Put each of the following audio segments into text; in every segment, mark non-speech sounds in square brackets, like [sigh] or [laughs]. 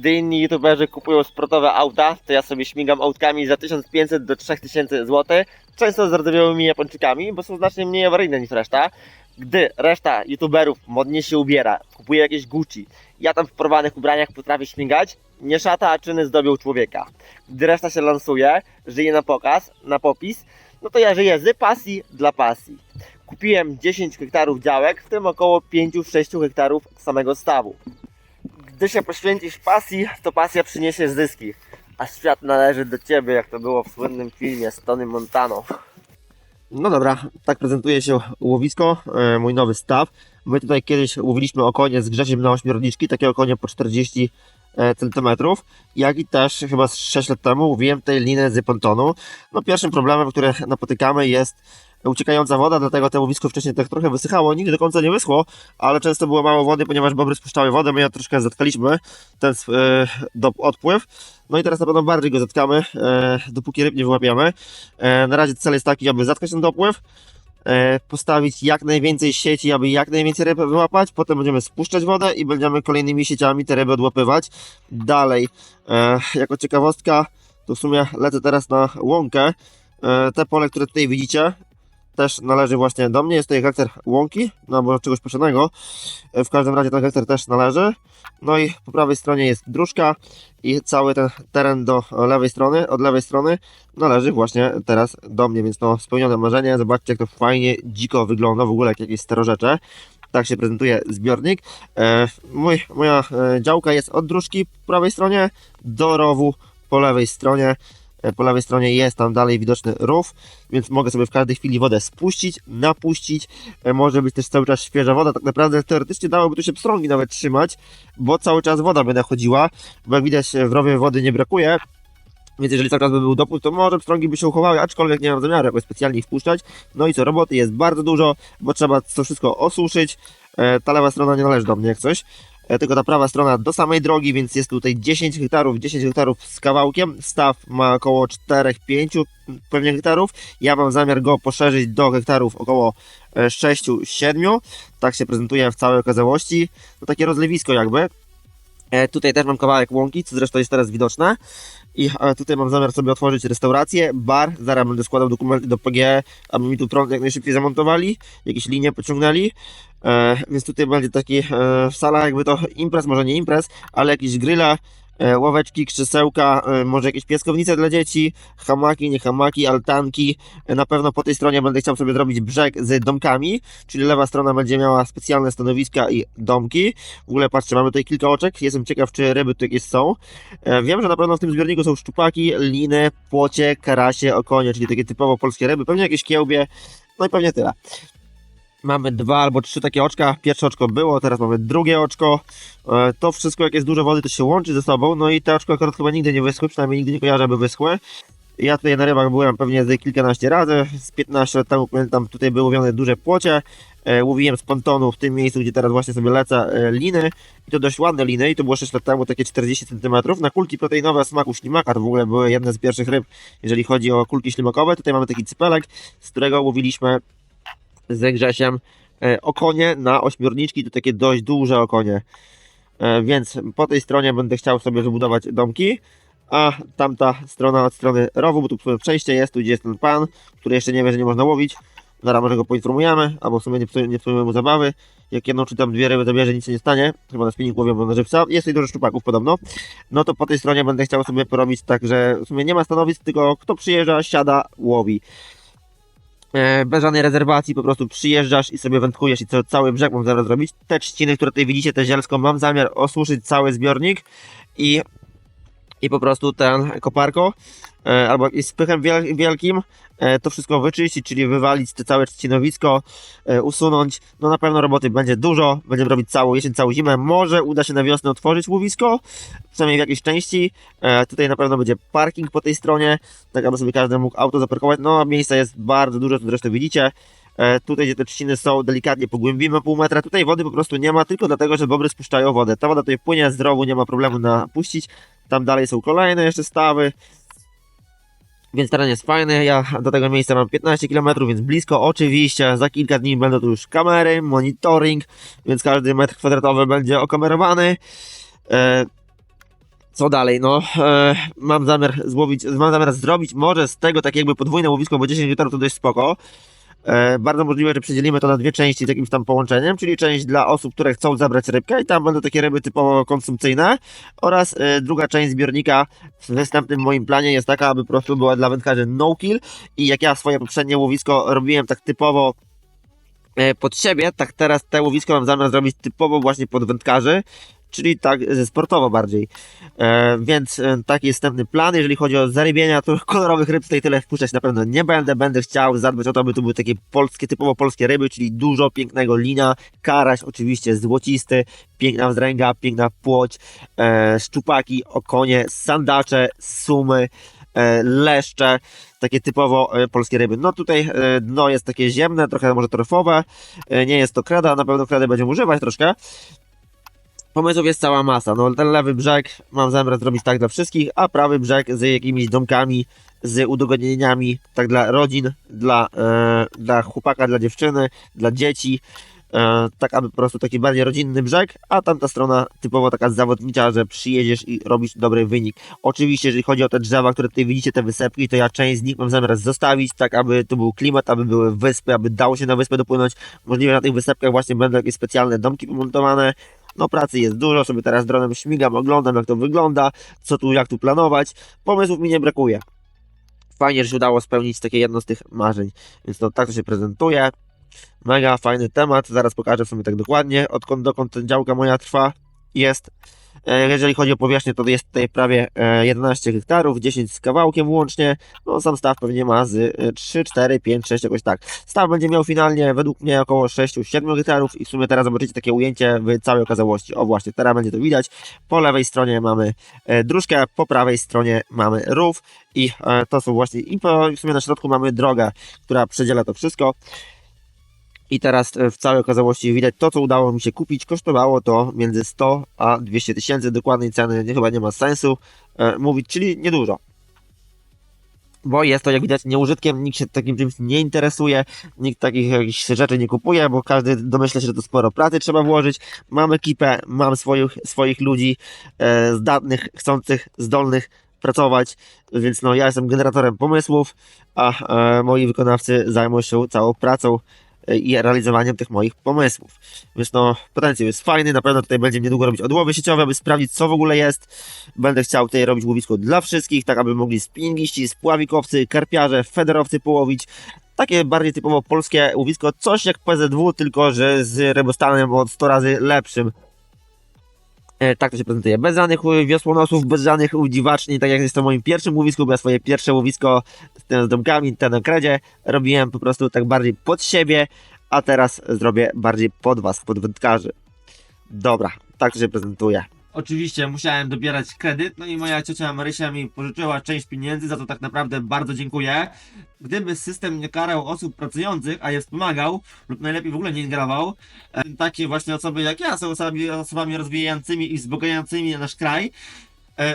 gdy inni youtuberzy kupują sportowe auta, to ja sobie śmigam autkami za 1500 do 3000 zł, często z rdzeniowymi Japończykami, bo są znacznie mniej awaryjne niż reszta. Gdy reszta youtuberów modnie się ubiera, kupuje jakieś Gucci, ja tam w porwanych ubraniach potrafię śmigać, nie szata, a czyny zdobią człowieka. Gdy reszta się lansuje, żyje na pokaz, na popis, no to ja żyję z pasji dla pasji. Kupiłem 10 hektarów działek, w tym około 5-6 hektarów samego stawu. Gdy się poświęcisz pasji, to pasja przyniesie zyski. A świat należy do ciebie, jak to było w słynnym filmie z Tony Montano. No dobra, tak prezentuje się łowisko, e, mój nowy staw. My tutaj kiedyś łowiliśmy okonie z Grzesiem na ośmiorniczki, takie okonie po 40 e, centymetrów, jak i też chyba z 6 lat temu łowiłem tej liny z pontonu. No pierwszym problemem, który napotykamy jest uciekająca woda, dlatego to łowisko wcześniej tak trochę wysychało, nigdy do końca nie wyschło, ale często było mało wody, ponieważ bobry spuszczały wodę, my ja troszkę zatkaliśmy ten e, do, odpływ. No i teraz na pewno bardziej go zatkamy, e, dopóki ryb nie wyłapiamy. E, na razie cel jest taki, aby zatkać ten dopływ, postawić jak najwięcej sieci, aby jak najwięcej ryb wyłapać, potem będziemy spuszczać wodę i będziemy kolejnymi sieciami te ryby odłapywać. Dalej, jako ciekawostka, to w sumie lecę teraz na łąkę. Te pole, które tutaj widzicie, też należy właśnie do mnie. Jest tutaj hektar łąki, no albo czegoś poszanego. E, W każdym razie ten hektar też należy. No i po prawej stronie jest dróżka i cały ten teren do lewej strony, od lewej strony należy właśnie teraz do mnie, więc no spełnione marzenie. Zobaczcie jak to fajnie, dziko wygląda, w ogóle jak jakieś starorzecie. Tak się prezentuje zbiornik. E, mój, moja e, działka jest od dróżki po prawej stronie do rowu po lewej stronie. E, Po lewej stronie jest tam dalej widoczny rów, więc mogę sobie w każdej chwili wodę spuścić, napuścić. E, Może być też cały czas świeża woda. Tak naprawdę teoretycznie dałoby tu się pstrągi nawet trzymać, bo cały czas woda by nachodziła. Bo jak widać w rowie wody nie brakuje. Więc jeżeli cały czas by był dopływ, to może pstrągi by się uchowały, aczkolwiek nie mam zamiaru jakoś specjalnie ich wpuszczać. No i co, roboty jest bardzo dużo, bo trzeba to wszystko osuszyć. E, Ta lewa strona nie należy do mnie jak coś e, tylko ta prawa strona do samej drogi, więc jest tutaj 10 hektarów, 10 hektarów z kawałkiem. Staw ma około 4-5 pewnie hektarów. Ja mam zamiar go poszerzyć do hektarów około 6-7. Tak się prezentuje w całej okazałości. To takie rozlewisko jakby. E, Tutaj też mam kawałek łąki, co zresztą jest teraz widoczne. I e, tutaj mam zamiar sobie otworzyć restaurację, bar. Zaraz będę składał dokumenty do PGE, aby mi tu prąd jak najszybciej zamontowali, jakieś linie pociągnęli. E, więc tutaj będzie taki e, sala jakby to imprez, może nie imprez, ale jakieś grilla, e, ławeczki, krzesełka, e, może jakieś piaskownice dla dzieci, hamaki, nie hamaki, altanki. E, na pewno po tej stronie będę chciał sobie zrobić brzeg z domkami, czyli lewa strona będzie miała specjalne stanowiska i domki. W ogóle patrzcie, mamy tutaj kilka oczek, jestem ciekaw, czy ryby tu jakieś są. E, wiem, że na pewno w tym zbiorniku są szczupaki, liny, płocie, karasie, okonie, czyli takie typowo polskie ryby, pewnie jakieś kiełbie, no i pewnie tyle. Mamy dwa albo trzy takie oczka. Pierwsze oczko było, teraz mamy drugie oczko. E, To wszystko, jak jest dużo wody, to się łączy ze sobą. No i te oczko akurat chyba nigdy nie wyschły, przynajmniej nigdy nie kojarzę, aby wyschły. Ja tutaj na rybach byłem pewnie z kilkanaście razy. Z 15 lat temu pamiętam, tutaj były łowione duże płocie. E, Łowiłem z pontonu w tym miejscu, gdzie teraz właśnie sobie lecę e, liny. I to dość ładne liny, i to było 6 lat temu, takie 40 cm. Na kulki proteinowe smaku ślimaka, to w ogóle były jedne z pierwszych ryb, jeżeli chodzi o kulki ślimakowe. Tutaj mamy taki cypelek, z którego łowiliśmy z Grzesiem e, okonie na ośmiorniczki, to takie dość duże okonie. E, Więc po tej stronie będę chciał sobie wybudować domki, a tamta strona od strony rowu, bo tu przejście jest, tu gdzie jest ten pan, który jeszcze nie wie, że nie można łowić. Zaraz może go poinformujemy, albo w sumie nie, psuj- nie psujemy mu zabawy. Jak jedną czy tam dwie ryby zabierze, nic się nie stanie. Chyba na spinning łowią na żywca. Jest tutaj dużo szczupaków podobno. No to po tej stronie będę chciał sobie porobić tak, że w sumie nie ma stanowisk, tylko kto przyjeżdża, siada, łowi bez żadnej rezerwacji, po prostu przyjeżdżasz i sobie wędkujesz i co, cały brzeg mam zamiar zrobić. Te trzciny, które tutaj widzicie, te zielsko, mam zamiar osuszyć cały zbiornik i, i po prostu ten koparko e, albo jakimś spychem wiel, wielkim e, to wszystko wyczyścić, czyli wywalić te całe trzcinowisko, e, usunąć. No na pewno roboty będzie dużo, będziemy robić całą jesień, całą zimę. Może uda się na wiosnę otworzyć łowisko, przynajmniej w jakiejś części. Tutaj na pewno będzie parking po tej stronie, tak aby sobie każdy mógł auto zaparkować. No miejsca jest bardzo dużo, to zresztą widzicie. Tutaj, gdzie te trzciny są, delikatnie pogłębimy pół metra. Tutaj wody po prostu nie ma, tylko dlatego, że bobry spuszczają wodę. Ta woda tutaj płynie z nie ma problemu napuścić. Tam dalej są kolejne jeszcze stawy. Więc teren jest fajny. Ja do tego miejsca mam 15 km, więc blisko. Oczywiście za kilka dni będą tu już kamery, monitoring, więc każdy metr kwadratowy będzie okamerowany. E, Co dalej? No, e, mam zamiar złowić, mam zamiar zrobić może z tego tak jakby podwójne łowisko, bo 10 litrów to dość spoko. E, bardzo możliwe, że przedzielimy to na dwie części z jakimś tam połączeniem, czyli część dla osób, które chcą zabrać rybkę i tam będą takie ryby typowo konsumpcyjne oraz e, druga część zbiornika w następnym moim planie jest taka, aby po prostu była dla wędkarzy no kill i jak ja swoje poprzednie łowisko robiłem tak typowo e, pod siebie, tak teraz te łowisko mam zamiar zrobić typowo właśnie pod wędkarzy, czyli tak e, sportowo bardziej. E, więc e, taki jest następny plan. Jeżeli chodzi o zarybienia, to [laughs] kolorowych ryb tutaj tyle wpuszczać na pewno nie będę. Będę chciał zadbać o to, aby to były takie polskie, typowo polskie ryby, czyli dużo pięknego lina, karaś oczywiście złocisty, piękna wzręga, piękna płoć, e, szczupaki, okonie, sandacze, sumy, e, leszcze, takie typowo e, polskie ryby. No tutaj e, dno jest takie ziemne, trochę może torfowe, nie jest to kreda, na pewno kredy będziemy używać troszkę. Pomysłów jest cała masa. No ten lewy brzeg mam zamiar zrobić tak dla wszystkich, a prawy brzeg z jakimiś domkami, z udogodnieniami, tak dla rodzin, dla, e, dla chłopaka, dla dziewczyny, dla dzieci. E, tak aby po prostu taki bardziej rodzinny brzeg, a tamta strona typowo taka zawodnicza, że przyjedziesz i robisz dobry wynik. Oczywiście, jeżeli chodzi o te drzewa, które tutaj widzicie, te wysepki, to ja część z nich mam zamiar zostawić, tak aby to był klimat, aby były wyspy, aby dało się na wyspę dopłynąć. Możliwe na tych wysepkach właśnie będą jakieś specjalne domki pomontowane. No pracy jest dużo, sobie teraz dronem śmigam, oglądam jak to wygląda, co tu, jak tu planować. Pomysłów mi nie brakuje. Fajnie, że się udało spełnić takie jedno z tych marzeń. Więc no tak to się prezentuje. Mega fajny temat, zaraz pokażę w sumie tak dokładnie, odkąd dokąd ta działka moja trwa, jest. E, Jeżeli chodzi o powierzchnię, to jest tutaj prawie e, 11 hektarów, 10 z kawałkiem łącznie. No sam staw pewnie ma z e, 3, 4, 5, 6, jakoś tak. Staw będzie miał finalnie według mnie około 6-7 hektarów i w sumie teraz zobaczycie takie ujęcie w całej okazałości. O właśnie, teraz będzie to widać. Po lewej stronie mamy e, dróżkę, po prawej stronie mamy rów i e, to są właśnie, i po, w sumie na środku mamy drogę, która przedziela to wszystko. I teraz e, w całej okazałości widać to, co udało mi się kupić. Kosztowało to między 100 a 200 tysięcy. Dokładnej ceny nie, chyba nie ma sensu e, mówić, czyli niedużo. Bo jest to, jak widać, nieużytkiem, nikt się takim czymś nie interesuje, nikt takich jakichś rzeczy nie kupuje, bo każdy domyśla się, że to sporo pracy trzeba włożyć. Mam ekipę, mam swoich, swoich ludzi e, zdatnych, chcących, zdolnych pracować, więc no ja jestem generatorem pomysłów, a e, moi wykonawcy zajmą się całą pracą i realizowaniem tych moich pomysłów. Więc no, potencjał jest fajny, na pewno tutaj będzie niedługo robić odłowy sieciowe, aby sprawdzić, co w ogóle jest. Będę chciał tutaj robić łowisko dla wszystkich, tak aby mogli spinningiści, spławikowcy, karpiarze, federowcy połowić. Takie bardziej typowo polskie łowisko, coś jak PZW, tylko że z rybostanem od 100 razy lepszym. E, tak to się prezentuje. Bez żadnych wiosłonosów, bez żadnych dziwaczni, tak jak jest to moim pierwszym łowisku, bo ja swoje pierwsze łowisko z, tym- z domkami, ten na kredzie, robiłem po prostu tak bardziej pod siebie, a teraz zrobię bardziej pod was, pod wędkarzy. Dobra, tak to się prezentuje. Oczywiście musiałem dobierać kredyt, no i moja ciocia Marysia mi pożyczyła część pieniędzy, za to tak naprawdę bardzo dziękuję. Gdyby system nie karał osób pracujących, a je wspomagał, lub najlepiej w ogóle nie ingerował, takie właśnie osoby jak ja są osobami, osobami rozwijającymi i wzbogającymi nasz kraj,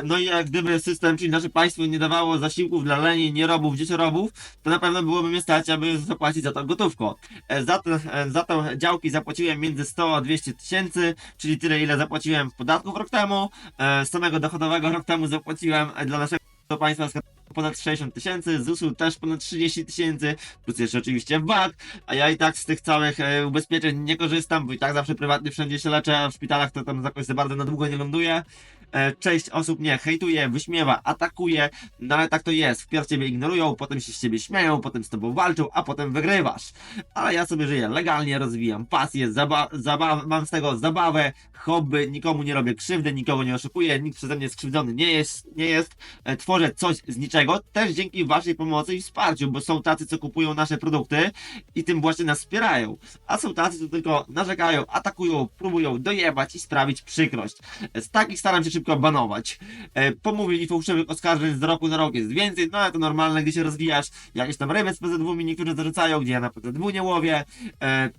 No i jak gdyby system, czyli nasze państwo nie dawało zasiłków dla leni, nierobów, dzieciorobów, to na pewno byłoby mnie stać, aby zapłacić za to gotówko. E, Za, te, e, za te działki zapłaciłem między 100 a 200 tysięcy, czyli tyle ile zapłaciłem podatków rok temu. E, samego dochodowego rok temu zapłaciłem e, dla naszego państwa ponad 60 tysięcy, ZUS-u też ponad 30 tysięcy, plus jeszcze oczywiście VAT, a ja i tak z tych całych e, ubezpieczeń nie korzystam, bo i tak zawsze prywatnie wszędzie się leczę, a w szpitalach to tam jakoś za bardzo na długo nie ląduję. E, Część osób mnie hejtuje, wyśmiewa, atakuje, no ale tak to jest. Wpierw ciebie ignorują, potem się z ciebie śmieją, potem z tobą walczą, a potem wygrywasz. Ale ja sobie żyję legalnie, rozwijam pasję, zaba zaba mam z tego zabawę, hobby, nikomu nie robię krzywdy, nikogo nie oszukuję, nikt przeze mnie skrzywdzony nie jest, nie jest. E, Tworzę coś z niczego, też dzięki waszej pomocy i wsparciu, bo są tacy, co kupują nasze produkty i tym właśnie nas wspierają. A są tacy, co tylko narzekają, atakują, próbują dojebać i sprawić przykrość. Z takich staram się szybko banować. E, pomówień i fałszywych oskarżeń z roku na rok jest więcej, no ale to normalne, gdy się rozwijasz. Jakieś tam ryby z PZW mi niektórzy zarzucają, gdzie ja na PZW nie łowię. E,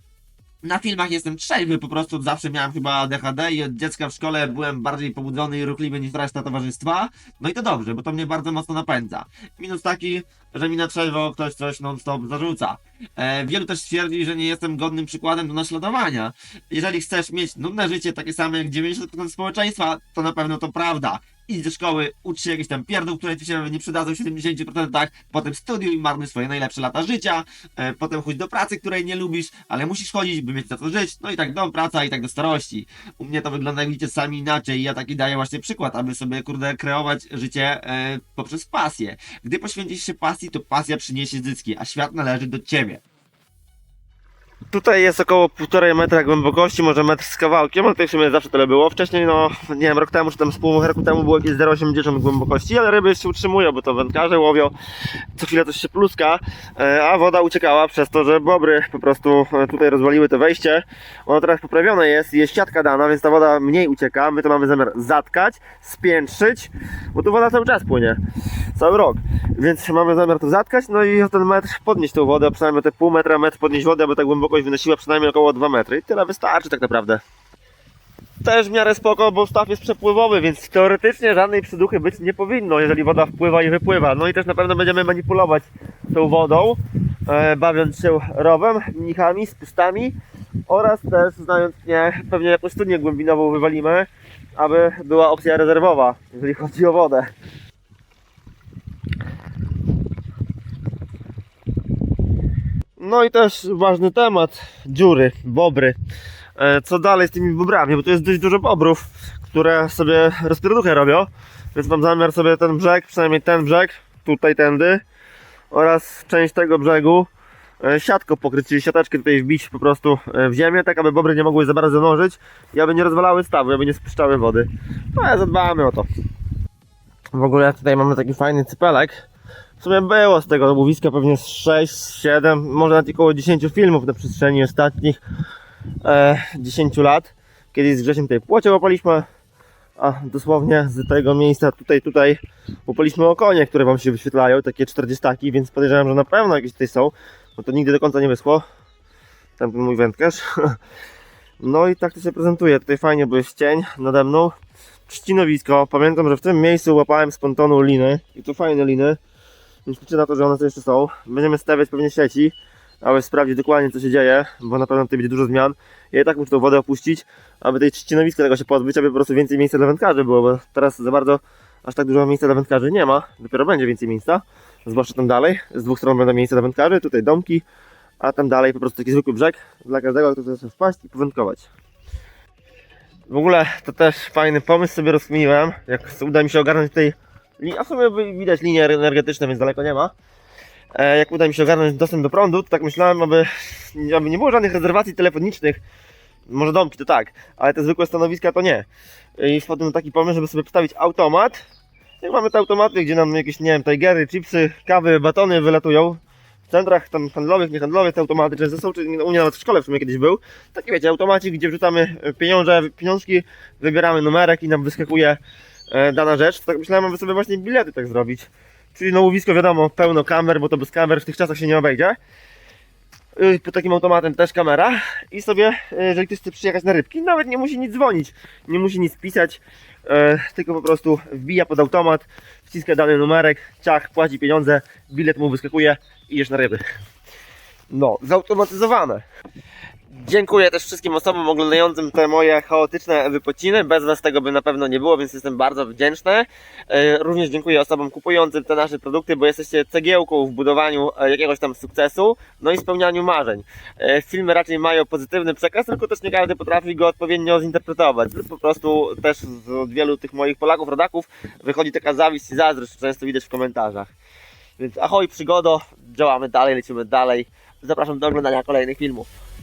na filmach jestem trzeźwy, po prostu zawsze miałem chyba ADHD i od dziecka w szkole byłem bardziej pobudzony i ruchliwy niż reszta towarzystwa. No i to dobrze, bo to mnie bardzo mocno napędza. Minus taki, że mi na trzeźwo ktoś coś non-stop zarzuca. E, wielu też twierdzi, że nie jestem godnym przykładem do naśladowania. Jeżeli chcesz mieć nudne życie, takie same jak 90% społeczeństwa, to na pewno to prawda. Idź do szkoły, ucz się jakiś tam pierdół, które ci się nie przydadzą w 70%, potem studiuj, marnuj swoje najlepsze lata życia, e, potem chodź do pracy, której nie lubisz, ale musisz chodzić, by mieć za co żyć, no i tak do praca i tak do starości. U mnie to wygląda, jak widzicie, sami inaczej i ja taki daję właśnie przykład, aby sobie, kurde, kreować życie e, poprzez pasję. Gdy poświęcisz się pasji, to pasja przyniesie zyski, a świat należy do ciebie. Tutaj jest około 1,5 metra głębokości, może metr z kawałkiem, ale tutaj w sumie zawsze tyle było. Wcześniej, no nie wiem, rok temu czy tam z pół roku temu było jakieś 0,80 głębokości, ale ryby się utrzymują, bo to wędkarze łowią, co chwilę coś się pluska, e, a woda uciekała przez to, że bobry po prostu e, tutaj rozwaliły to wejście. Ono teraz poprawione jest, jest siatka dana, więc ta woda mniej ucieka. My to mamy zamiar zatkać, spiętrzyć, bo tu woda cały czas płynie, cały rok. Więc mamy zamiar to zatkać, no i o ten metr podnieść tą wodę, przynajmniej te pół metra, metr podnieść wodę, aby ta głębokość wynosiła przynajmniej około 2 metry. I tyle wystarczy tak naprawdę. Też w miarę spoko, bo staw jest przepływowy, więc teoretycznie żadnej przyduchy być nie powinno, jeżeli woda wpływa i wypływa. No i też na pewno będziemy manipulować tą wodą, e, bawiąc się rowem, mnichami, spustami oraz też znając mnie, pewnie jakąś studnię głębinową wywalimy, aby była opcja rezerwowa, jeżeli chodzi o wodę. No i też ważny temat, dziury, bobry. E, Co dalej z tymi bobrami, bo tu jest dość dużo bobrów, które sobie rozpierduchę robią, więc mam zamiar sobie ten brzeg, przynajmniej ten brzeg, tutaj tędy oraz część tego brzegu e, siatką pokryć, czyli siateczkę tutaj wbić po prostu e, w ziemię, tak aby bobry nie mogły za bardzo dążyć i aby nie rozwalały stawu, aby nie spuszczały wody. No ale zadbamy o to. W ogóle tutaj mamy taki fajny cypelek. W sumie było z tego łowiska pewnie z 6, 7, może nawet około 10 filmów na przestrzeni ostatnich e, 10 lat. Kiedyś z Grzesiem tutaj płocie łapaliśmy, a dosłownie z tego miejsca tutaj, tutaj łapaliśmy okonie, które wam się wyświetlają, takie 40, więc podejrzewam, że na pewno jakieś tutaj są, bo to nigdy do końca nie wyschło. Tam ten mój wędkarz. [laughs] No i tak to się prezentuje. Tutaj fajnie, jest cień nade mną. Trzcinowisko. Pamiętam, że w tym miejscu łapałem z pontonu liny i to fajne liny. Więc liczę na to, że one tu jeszcze są. Będziemy stawiać pewnie sieci, aby sprawdzić dokładnie co się dzieje, bo na pewno tutaj będzie dużo zmian. Ja i tak muszę tą wodę opuścić, aby tej trzcinowiska tego się pozbyć, aby po prostu więcej miejsca dla wędkarzy było, bo teraz za bardzo aż tak dużo miejsca dla wędkarzy nie ma. Dopiero będzie więcej miejsca. Zwłaszcza tam dalej. Z dwóch stron będą miejsca dla wędkarzy, tutaj domki, a tam dalej po prostu taki zwykły brzeg dla każdego, kto chce wpaść i powędkować. W ogóle to też fajny pomysł sobie rozkminiłem, jak uda mi się ogarnąć Li- A w sumie widać linie energetyczne, więc daleko nie ma. E, jak uda mi się ogarnąć dostęp do prądu, to tak myślałem, aby, aby nie było żadnych rezerwacji telefonicznych. Może domki to tak, ale te zwykłe stanowiska to nie. I wpadłem na taki pomysł, żeby sobie postawić automat. Jak mamy te automaty, gdzie nam jakieś, nie wiem, tigery, chipsy, kawy, batony wylatują. W centrach tam handlowych, niehandlowych te automaty często są, czy u mnie nawet w szkole w sumie kiedyś był. Taki wiecie, automacik, gdzie wrzucamy pieniądze, pieniążki, wybieramy numerek i nam wyskakuje e, dana rzecz, tak myślałem, aby sobie właśnie bilety tak zrobić. Czyli na łowisko wiadomo, pełno kamer, bo to bez kamer w tych czasach się nie obejdzie. Yy, Pod takim automatem też kamera i sobie, yy, jeżeli ktoś chce przyjechać na rybki, nawet nie musi nic dzwonić, nie musi nic pisać, e, tylko po prostu wbija pod automat, wciska dany numerek, ciach, płaci pieniądze, bilet mu wyskakuje i jesz na ryby. No, zautomatyzowane. Dziękuję też wszystkim osobom oglądającym te moje chaotyczne wypociny. Bez Was tego by na pewno nie było, więc jestem bardzo wdzięczny. E, Również dziękuję osobom kupującym te nasze produkty, bo jesteście cegiełką w budowaniu e, jakiegoś tam sukcesu, no i spełnianiu marzeń. E, Filmy raczej mają pozytywny przekaz, tylko też nie każdy potrafi go odpowiednio zinterpretować. Po prostu też od wielu tych moich Polaków, rodaków wychodzi taka zawiść i zazdrość, często widać w komentarzach. Więc ahoj przygodo, działamy dalej, lecimy dalej. Zapraszam do oglądania kolejnych filmów.